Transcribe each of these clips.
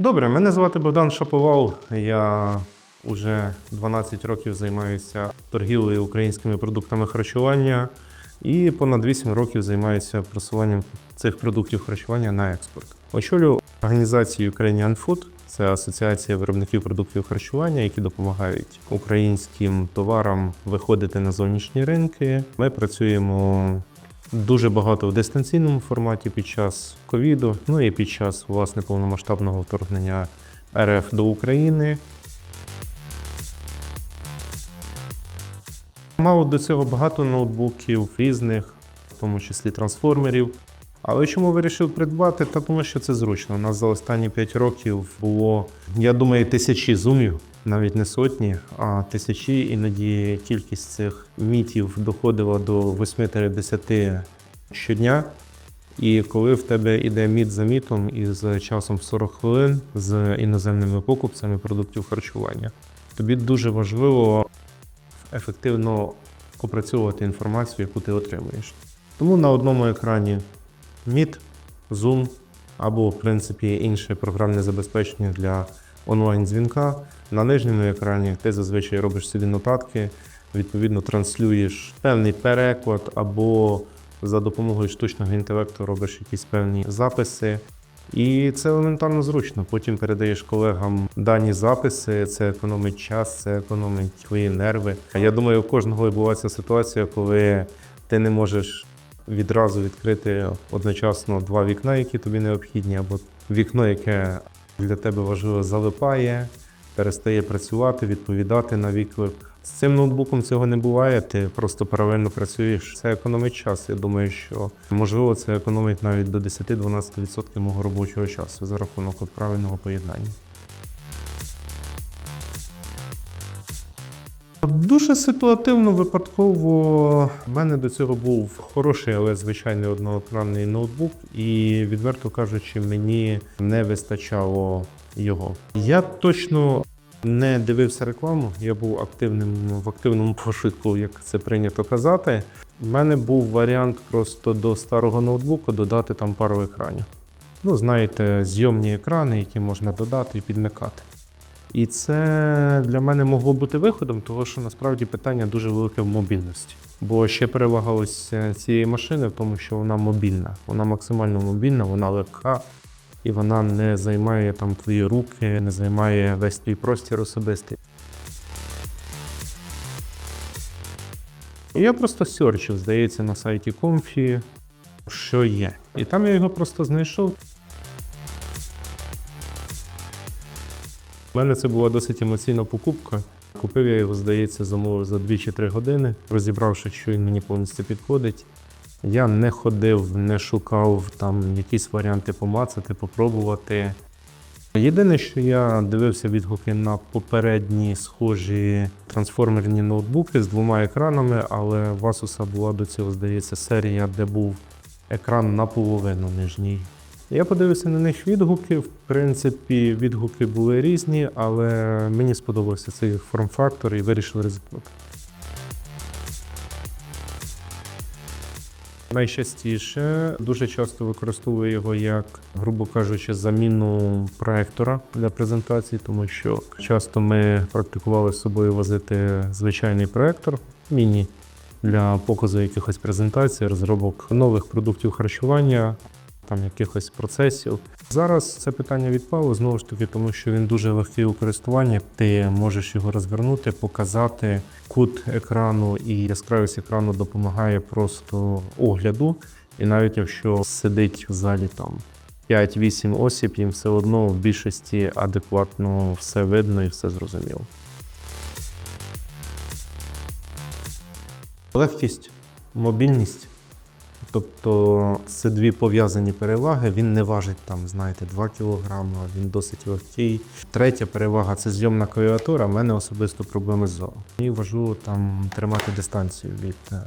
Добре, мене звати Богдан Шаповал. Я вже 12 років займаюся торгівлею українськими продуктами харчування і понад 8 років займаюся просуванням цих продуктів харчування на експорт. Очолю організацію Ukrainian Food. Це асоціація виробників продуктів харчування, які допомагають українським товарам виходити на зовнішні ринки. Ми працюємо дуже багато в дистанційному форматі під час ковіду, ну і під час власне повномасштабного вторгнення РФ до України. Мав до цього багато ноутбуків різних, в тому числі трансформерів. Але чому вирішив придбати? Та тому що це зручно. У нас за останні 5 років було, я думаю, тисячі зумів, навіть не сотні, а тисячі, іноді кількість цих мітів доходила до 8-10 щодня. І коли в тебе іде міт за мітом із часом в 40 хвилин з іноземними покупцями продуктів харчування, тобі дуже важливо ефективно опрацьовувати інформацію, яку ти отримуєш. Тому на одному екрані Meet, Zoom або, в принципі, інше програмне забезпечення для онлайн-дзвінка. На нижньому екрані ти зазвичай робиш собі нотатки, відповідно транслюєш певний переклад або за допомогою штучного інтелекту робиш якісь певні записи. І це елементарно зручно. Потім передаєш колегам дані записи, це економить час, це економить твої нерви. Я думаю, у кожного відбувається ситуація, коли ти не можеш відразу відкрити одночасно два вікна, які тобі необхідні, або вікно, яке для тебе важливо залипає, перестає працювати, відповідати на виклик. З цим ноутбуком цього не буває. Ти просто паралельно працюєш. Це економить час. Я думаю, що можливо це економить навіть до 10-12% мого робочого часу за рахунок правильного поєднання. Дуже ситуативно, випадково. У мене до цього був хороший, але звичайний одноекранний ноутбук, і відверто кажучи, мені не вистачало його. Я точно не дивився рекламу, я був активним в активному пошуку, як це прийнято казати. У мене був варіант просто до старого ноутбуку додати там пару екранів. Ну, знаєте, зйомні екрани, які можна додати і підмикати. І це для мене могло бути виходом, тому що насправді питання дуже велике в мобільності. Бо ще перевага ось цієї машини в тому, що вона мобільна. Вона максимально мобільна, вона легка і вона не займає там твої руки, не займає весь твій простір особистий. Я просто сьорчив, здається, на сайті Comfy, що є. І там я його просто знайшов. У мене це була досить емоційна покупка. Купив я його, здається, замовив за 2 чи 3 години, розібравши, що він мені повністю підходить. Я не ходив, не шукав там якісь варіанти помацати, попробувати. Єдине, що я дивився відгуки на попередні схожі трансформерні ноутбуки з двома екранами, але в Asus була до цього, здається, серія, де був екран наполовину нижній. Я подивився на них відгуки. В принципі, відгуки були різні, але мені сподобався цей форм-фактор і вирішив ризикнути. Найчастіше дуже часто використовую його як, грубо кажучи, заміну проектора для презентації, тому що часто ми практикували з собою возити звичайний проектор міні для показу якихось презентацій, розробок нових продуктів харчування, там якихось процесів. Зараз це питання відпало знову ж таки, тому що він дуже легкий у користуванні. Ти можеш його розвернути, показати кут екрану і яскравість екрану допомагає просто огляду. І навіть якщо сидить в залі там 5-8 осіб, їм все одно в більшості адекватно все видно і все зрозуміло. Легкість, мобільність. Тобто це дві пов'язані переваги. Він не важить там, знаєте, 2 кг, він досить легкий. Третя перевага це зйомна клавіатура. У мене особисто проблеми з зором. Мені важливо там тримати дистанцію від е,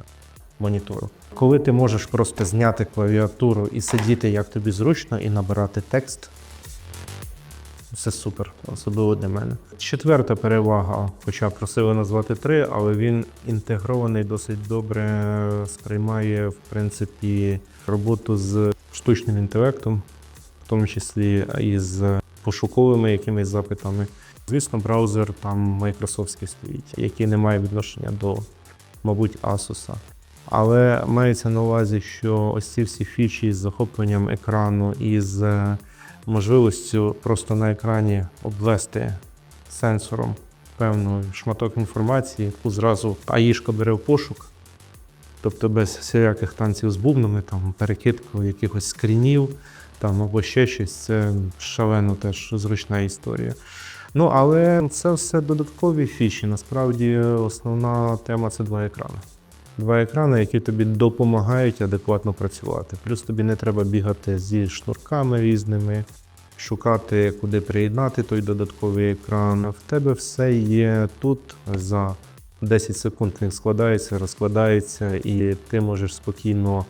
монітору. Коли ти можеш просто зняти клавіатуру і сидіти як тобі зручно, і набирати текст. Це супер, особливо для мене. Четверта перевага, хоча просили назвати три, але він інтегрований досить добре, сприймає в принципі роботу з штучним інтелектом, в тому числі і з пошуковими якимись запитами. Звісно, браузер там майкрософтський стоїть, який не має відношення до, мабуть, Asus. Але мається на увазі, що ось ці всі фічі з захопленням екрану і з можливістю просто на екрані обвести сенсором певний шматок інформації, яку зразу АІшка бере в пошук. Тобто без всіляких танців з бубнами, там перекидку якихось скрінів там або ще щось, це шалено теж зручна історія. Ну, але це все додаткові фіші. Насправді основна тема це два екрани. Два екрани, які тобі допомагають адекватно працювати. Плюс тобі не треба бігати зі шнурками різними, шукати, куди приєднати той додатковий екран. В тебе все є тут за 10 секунд він складається, розкладається, і ти можеш спокійно,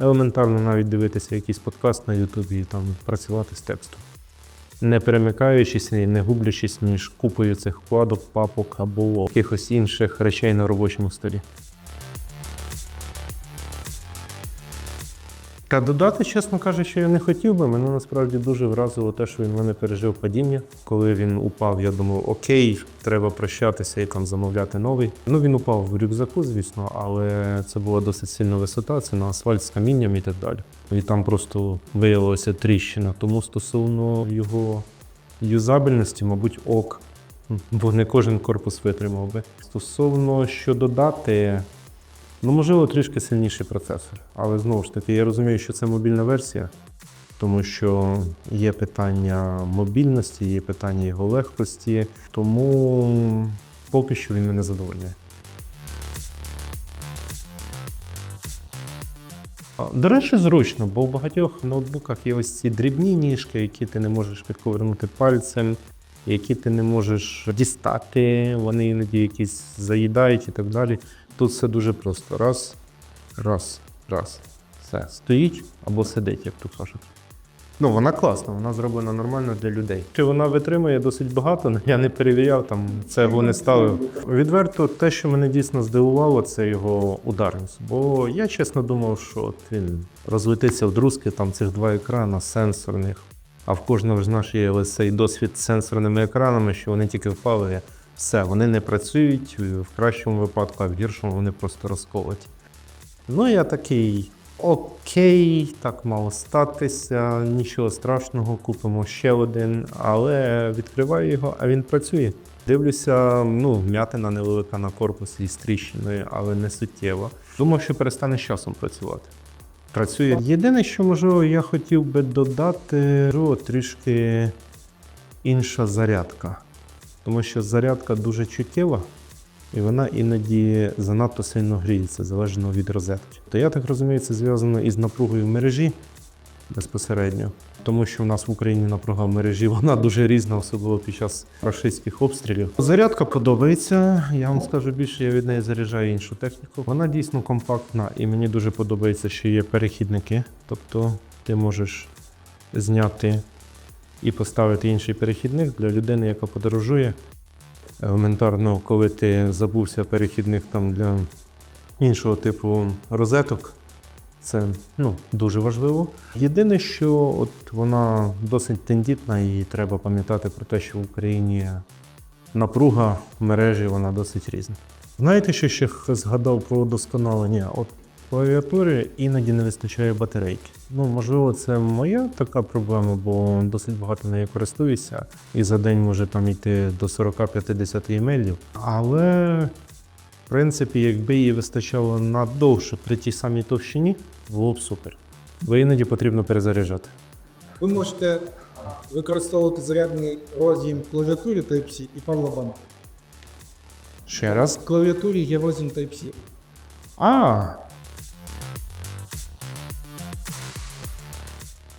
елементарно навіть дивитися якийсь подкаст на Ютубі і там працювати з текстом. Не перемикаючись і не гублячись між купою цих вкладок, папок або якихось інших речей на робочому столі. Та додати, чесно кажучи, я не хотів би. Мене насправді дуже вразило те, що він мене пережив падіння. Коли він упав, я думав, окей, треба прощатися і там замовляти новий. Ну він упав в рюкзаку, звісно, але це була досить сильна висота, це на асфальт з камінням і так далі. І там просто виявилася тріщина. Тому стосовно його юзабельності, мабуть, ок. Бо не кожен корпус витримав би. Стосовно що додати, Ну, можливо, трішки сильніший процесор. Але знову ж таки, я розумію, що це мобільна версія, тому що є питання мобільності, є питання його легкості, тому поки що він мене задовольняє. До речі, зручно, бо в багатьох ноутбуках є ось ці дрібні ніжки, які ти не можеш підковернути пальцем, які ти не можеш дістати, вони іноді якісь заїдають і так далі. Тут все дуже просто. Раз, раз, раз. Все. Стоїть або сидить, як тут кажуть. Ну, вона класна, вона зроблена нормально для людей. Чи вона витримує досить багато, але я не перевіряв, там це не ставив. Відверто, те, що мене дійсно здивувало, це його ударність. Бо я чесно думав, що от він розлетиться в друзки, там цих два екрана сенсорних. А в кожного ж наш є ось цей досвід з сенсорними екранами, що вони тільки впали. Все, вони не працюють в кращому випадку, а в гіршому вони просто розколоті. Ну, я такий. Окей, так мало статися, нічого страшного, купимо ще один, але відкриваю його, а він працює. Дивлюся, ну, вмятина невелика на корпусі з тріщиною, але не суттєво. Думав, що перестане з часом працювати. Працює. Єдине, що можливо, я хотів би додати, трішки інша зарядка. Тому що зарядка дуже чуттєва, і вона іноді занадто сильно гріється, залежно від розетки. То я так розумію, це зв'язано із напругою в мережі безпосередньо, тому що в нас в Україні напруга в мережі вона дуже різна, особливо під час рашистських обстрілів. Зарядка подобається. Я вам скажу більше, я від неї заряджаю іншу техніку. Вона дійсно компактна, і мені дуже подобається, що є перехідники. Тобто ти можеш зняти і поставити інший перехідник для людини, яка подорожує. Елементарно, коли ти забувся перехідник там для іншого типу розеток, це ну, дуже важливо. Єдине, що от вона досить тендітна, і треба пам'ятати про те, що в Україні напруга в мережі вона досить різна. Знаєте, що ще згадав про удосконалення? От клавіатури іноді не вистачає батарейки. Ну, можливо, це моя така проблема, бо досить багато нею користуюся, і за день може там йти до 40-50 емейлів. Але, в принципі, якби її вистачало надовше при тій самій товщині, було б супер. Бо іноді потрібно перезаряджати. Ви можете використовувати зарядний роз'єм клавіатурі Type-C і Powerbank. Ще раз. В клавіатурі є роз'єм Type-C. А.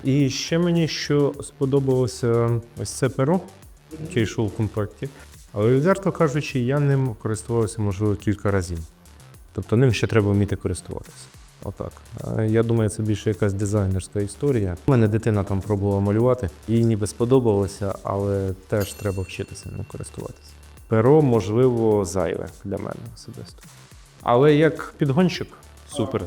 І ще мені що сподобалося ось це перо, яке йшло в комплекті. Але відверто кажучи, я ним користувався, можливо, кілька разів. Тобто ним ще треба вміти користуватися. Отак. Я думаю, це більше якась дизайнерська історія. У мене дитина там пробувала малювати, їй ніби сподобалося, але теж треба вчитися ним користуватися. Перо, можливо, зайве для мене особисто. Але як підгонщик, супер.